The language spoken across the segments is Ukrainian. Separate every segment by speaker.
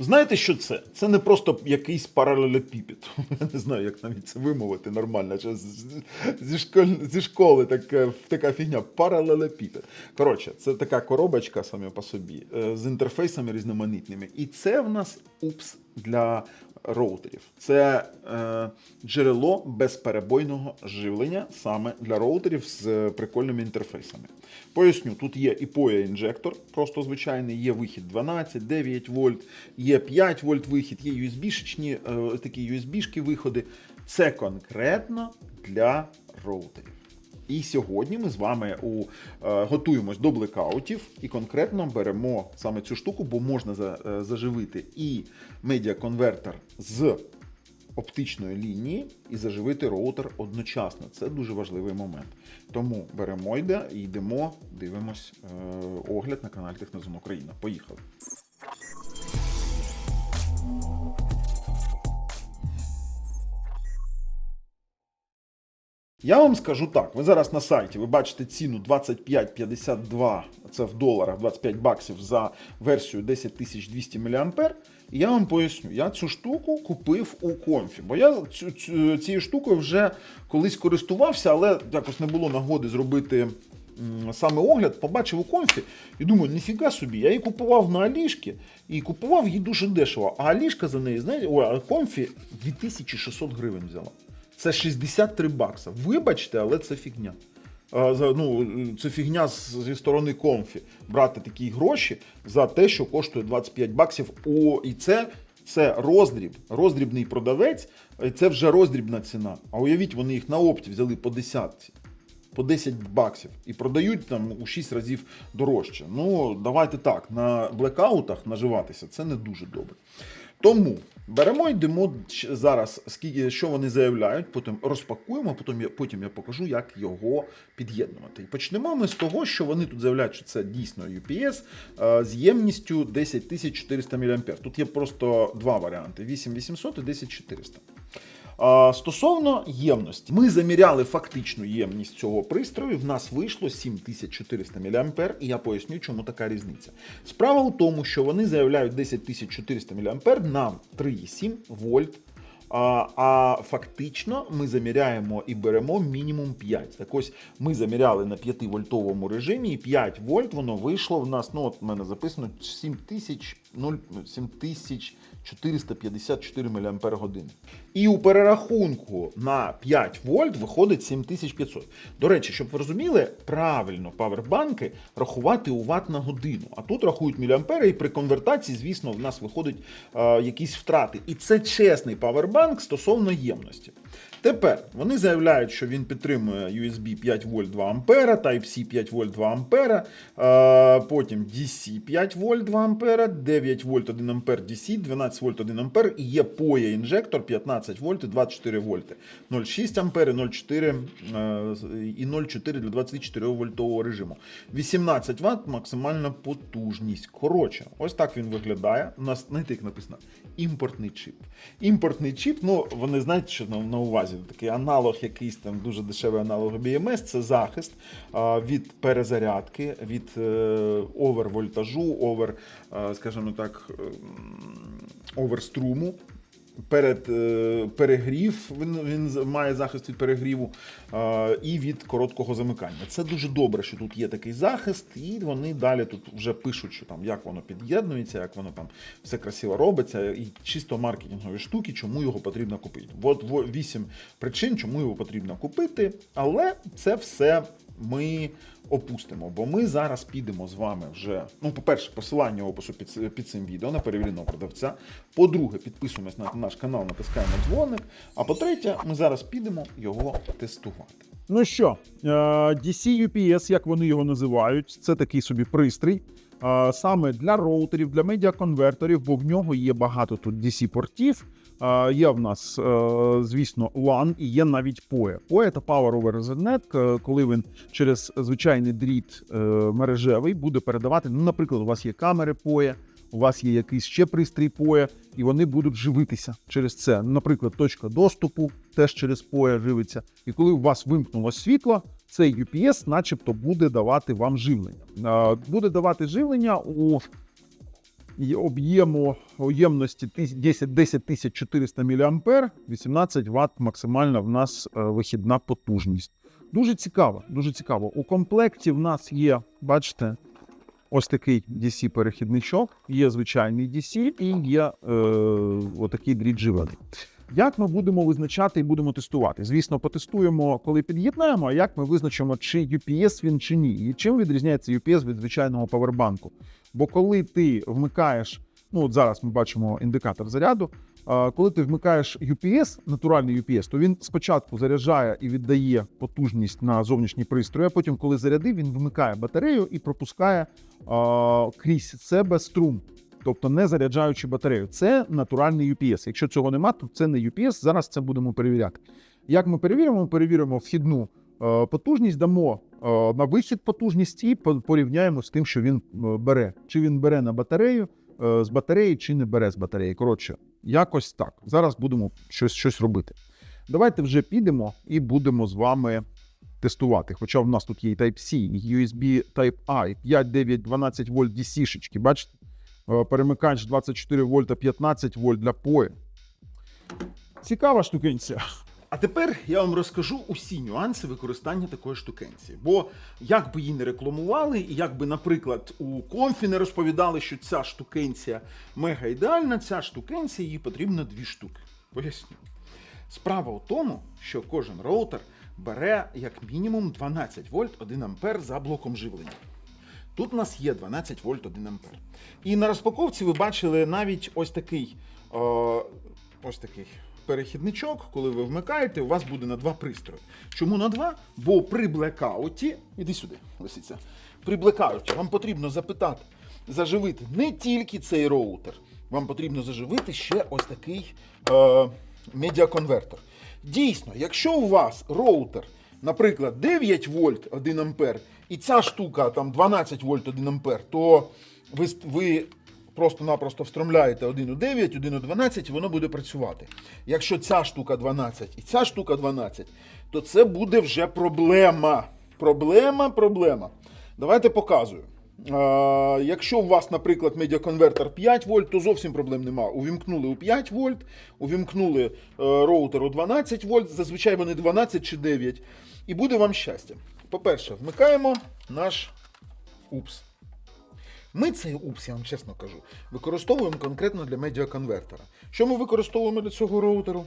Speaker 1: Знаєте, що це? Це не просто якийсь паралелепіпід. Я не знаю, як навіть це вимовити нормально. Зі, школи, зі школи така, така фігня. Паралелепіпед. Коротше, це така коробочка саме по собі е, з інтерфейсами різноманітними. І це в нас упс для роутерів. Це е, джерело безперебойного живлення саме для роутерів з прикольними інтерфейсами. Поясню, тут є і POE інжектор, просто звичайний, є вихід 12, 9 вольт, є 5 вольт вихід, є USB-шні, е, такі USB-шки виходи. Це конкретно для роутерів. І сьогодні ми з вами у, е, готуємось до блекаутів і конкретно беремо саме цю штуку, бо можна за, е, заживити і медіаконвертер з оптичної лінії і заживити роутер одночасно. Це дуже важливий момент. Тому беремо йде і йдемо, дивимось е, огляд на каналі Технозон Україна. Поїхали. Я вам скажу так: ви зараз на сайті ви бачите ціну 25,52, це в доларах 25 баксів за версію 10200 мА. І я вам поясню, я цю штуку купив у комфі, бо я цією штукою вже колись користувався, але якось не було нагоди зробити саме огляд, побачив у комфі і думаю, ніфіга собі, я її купував на Алішки і купував її дуже дешево. А Алішка за неї, знаєте, ой, а комфі 2600 гривень взяла. Це 63 бакса. Вибачте, але це фігня. Ну, це фігня зі сторони комфі. Брати такі гроші за те, що коштує 25 баксів. О, і це, це роздріб, роздрібний продавець, це вже роздрібна ціна. А уявіть, вони їх на опті взяли по десятці. По 10 баксів і продають там у 6 разів дорожче. Ну, давайте так, на блекаутах наживатися це не дуже добре. Тому беремо йдемо зараз, скільки що вони заявляють, потім розпакуємо, потім я, потім я покажу, як його під'єднувати. І почнемо ми з того, що вони тут заявляють, що це дійсно UPS е, з ємністю 10400 мА. Тут є просто два варіанти: 8800 і 10400. Стосовно ємності, ми заміряли фактичну ємність цього пристрою. В нас вийшло 7400 мА, і я поясню, чому така різниця. Справа у тому, що вони заявляють 10400 мА на 3,7 вольт. А, фактично ми заміряємо і беремо мінімум 5. Так ось ми заміряли на 5-вольтовому режимі, і 5 вольт воно вийшло в нас. Ну, от в мене записано 7000, 0, 7454 мАч. І у перерахунку на 5 вольт виходить 7500. До речі, щоб ви розуміли, правильно павербанки рахувати у ватт на годину. А тут рахують міліампери, і при конвертації, звісно, в нас виходять е, якісь втрати. І це чесний павербанк стосовно ємності. Тепер вони заявляють, що він підтримує USB 5 вольт 2 ампера, Type-C 5 вольт 2 ампера, е, потім DC 5 вольт 2 ампера, 9 вольт 1 ампер DC, 12 вольт 1 ампер і є POE інжектор 15 вольт і 24 вольти. 0,6 ампер і 0,4 е, і 0,4 для 24 вольтового режиму. 18 Вт максимальна потужність. Коротше, ось так він виглядає. У нас знаєте, як написано імпортний чіп. Імпортний чіп, ну вони знаєте, що на, на увазі такий аналог, якийсь там дуже дешевий аналог BMS, це захист від перезарядки, від е, овервольтажу, овер, е, скажімо так, ем, оверструму. Перед е, перегрів він, він має захист від перегріву е, і від короткого замикання. Це дуже добре, що тут є такий захист, і вони далі тут вже пишуть, що там як воно під'єднується, як воно там все красиво робиться, і чисто маркетингові штуки, чому його потрібно купити. От вісім причин, чому його потрібно купити, але це все ми опустимо, бо ми зараз підемо з вами вже. Ну, по-перше, посилання опису під, під цим відео на перевіреного продавця. По-друге, підписуємось на наш канал, натискаємо дзвоник. А по-третє, ми зараз підемо його тестувати.
Speaker 2: Ну що, е, DC UPS, як вони його називають, це такий собі пристрій. е, Саме для роутерів, для медіаконвертерів, бо в нього є багато тут DC-портів. Є в нас, е, звісно, LAN і є навіть PoE. PoE – це Power over Ethernet, е, коли він через звичайний дріт е, мережевий буде передавати. Ну, наприклад, у вас є камери PoE, у вас є якийсь ще пристрій PoE, і вони будуть живитися через це. Наприклад, точка доступу теж через PoE живиться. І коли у вас вимкнуло світло, цей UPS, начебто, буде давати вам живлення. Буде давати живлення у об'єму об'ємності тис- 10 400 мА, 18 Вт максимальна в нас е, вихідна потужність. Дуже цікаво, дуже цікаво. У комплекті в нас є, бачите, ось такий DC-перехідничок, є звичайний DC і є е, отакий дріт-живений. Як ми будемо визначати і будемо тестувати? Звісно, потестуємо, коли під'єднаємо, а як ми визначимо, чи UPS він чи ні. І чим відрізняється UPS від звичайного павербанку? Бо коли ти вмикаєш, ну от зараз ми бачимо індикатор заряду. Коли ти вмикаєш UPS, натуральний UPS, то він спочатку заряджає і віддає потужність на зовнішній пристрій, а потім, коли зарядив, він вмикає батарею і пропускає а, крізь себе струм, тобто не заряджаючи батарею. Це натуральний UPS. Якщо цього нема, то це не UPS. Зараз це будемо перевіряти. Як ми перевіримо? Ми перевіримо вхідну е, потужність, дамо е, на вихід потужність і порівняємо з тим, що він е, бере. Чи він бере на батарею з батареї, чи не бере з батареї. Коротше, якось так. Зараз будемо щось, щось робити. Давайте вже підемо і будемо з вами тестувати. Хоча в нас тут є і Type-C, і USB Type-A, і 5, 9, 12 вольт DC-шечки. Бачите? Е, Перемикач 24 вольта, 15 вольт для пої. Цікава штукенція.
Speaker 1: А тепер я вам розкажу усі нюанси використання такої штукенції. Бо як би її не рекламували, і як би, наприклад, у конфі не розповідали, що ця штукенція мега ідеальна, ця штукенція їй потрібно дві штуки. Поясню. Справа у тому, що кожен роутер бере як мінімум 12 вольт 1 ампер за блоком живлення. Тут у нас є 12 вольт 1 ампер. І на розпаковці ви бачили навіть ось такий, е, ось такий перехідничок, коли ви вмикаєте, у вас буде на два пристрої. Чому на два? Бо при блекауті, іди сюди, лисиця. При блекауті вам потрібно запитати, заживити не тільки цей роутер, вам потрібно заживити ще ось такий е, медіаконвертер. Дійсно, якщо у вас роутер, наприклад, 9 вольт 1 ампер, і ця штука там 12 вольт 1 ампер, то ви, ви просто-напросто встромляєте 1,9, 1,12 і воно буде працювати. Якщо ця штука 12 і ця штука 12, то це буде вже проблема. Проблема, проблема. Давайте показую. Якщо у вас, наприклад, медіаконвертер 5 вольт, то зовсім проблем нема. Увімкнули у 5 вольт, увімкнули е, роутер у 12 вольт, зазвичай вони 12 чи 9. І буде вам щастя. По-перше, вмикаємо наш упс. Ми цей упс, я вам чесно кажу, використовуємо конкретно для медіаконвертера. Що ми використовуємо для цього роутеру?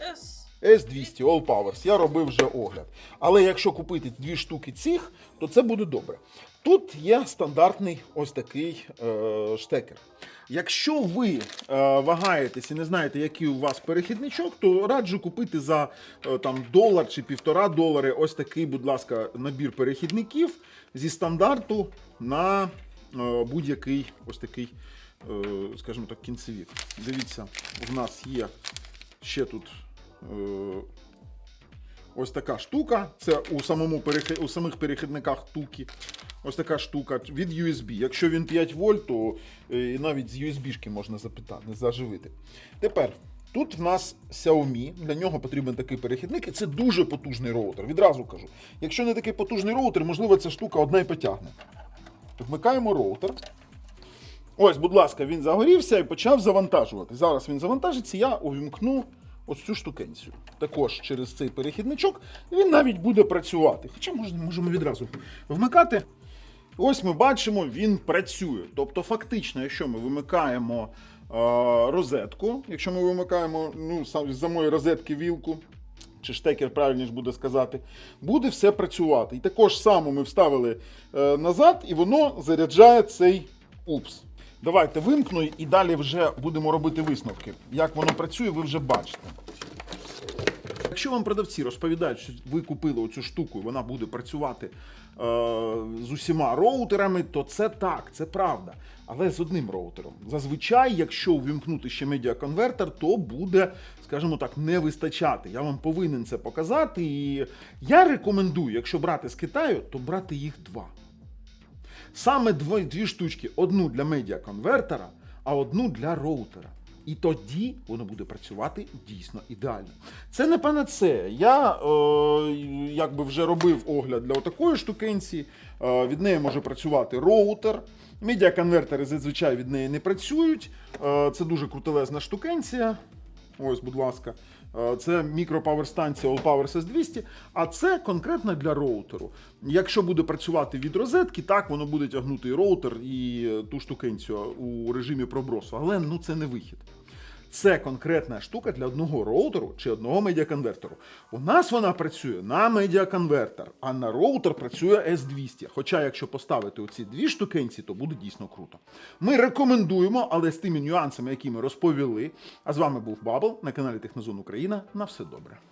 Speaker 3: S.
Speaker 1: S200 All Powers. Я робив вже огляд. Але якщо купити дві штуки цих, то це буде добре. Тут є стандартний ось такий е, штекер. Якщо ви е, вагаєтесь і не знаєте, який у вас перехідничок, то раджу купити за е, там, долар чи півтора долари ось такий, будь ласка, набір перехідників зі стандарту на е, будь-який ось такий, е, скажімо так, кінцевік. Дивіться, в нас є ще тут е, ось така штука. Це у, самому перехи- у самих перехідниках туки. Ось така штука від USB. Якщо він 5 вольт, то е, і навіть з USB-шки можна запитати, заживити. Тепер. Тут в нас Xiaomi, для нього потрібен такий перехідник, і це дуже потужний роутер. Відразу кажу. Якщо не такий потужний роутер, можливо, ця штука одна і потягне. Вмикаємо роутер. Ось, будь ласка, він загорівся і почав завантажувати. Зараз він завантажиться, я увімкну ось цю штукенцію. Також через цей перехідничок він навіть буде працювати. Хоча можемо відразу вмикати. Ось ми бачимо, він працює. Тобто, фактично, якщо ми вимикаємо е, розетку, якщо ми вимикаємо ну, сам- з самої розетки вілку, чи штекер, правильніше буде сказати, буде все працювати. І також само ми вставили е, назад, і воно заряджає цей упс. Давайте вимкну і далі вже будемо робити висновки. Як воно працює, ви вже бачите. Якщо вам продавці розповідають, що ви купили оцю штуку, і вона буде працювати е, з усіма роутерами, то це так, це правда. Але з одним роутером. Зазвичай, якщо увімкнути ще медіаконвертер, то буде, скажімо так, не вистачати. Я вам повинен це показати. І я рекомендую, якщо брати з Китаю, то брати їх два. Саме дві, дві штучки: одну для медіаконвертера, а одну для роутера. І тоді воно буде працювати дійсно ідеально. Це не це. Я е, якби вже робив огляд для такої штукенці. Е, від неї може працювати роутер, Медіаконвертери зазвичай від неї не працюють. Е, Це дуже крутелезна штукенція. Ось, будь ласка. Е, Це мікропаверстанція All Power SS200, а це конкретно для роутеру. Якщо буде працювати від розетки, так воно буде тягнути і роутер, і е, ту штукенцію у режимі пробросу. Але ну це не вихід. Це конкретна штука для одного роутеру чи одного медіаконвертеру. У нас вона працює на медіаконвертер, а на роутер працює S200. Хоча, якщо поставити оці дві штукенці, то буде дійсно круто. Ми рекомендуємо, але з тими нюансами, які ми розповіли. А з вами був Бабл на каналі Технозон Україна. На все добре.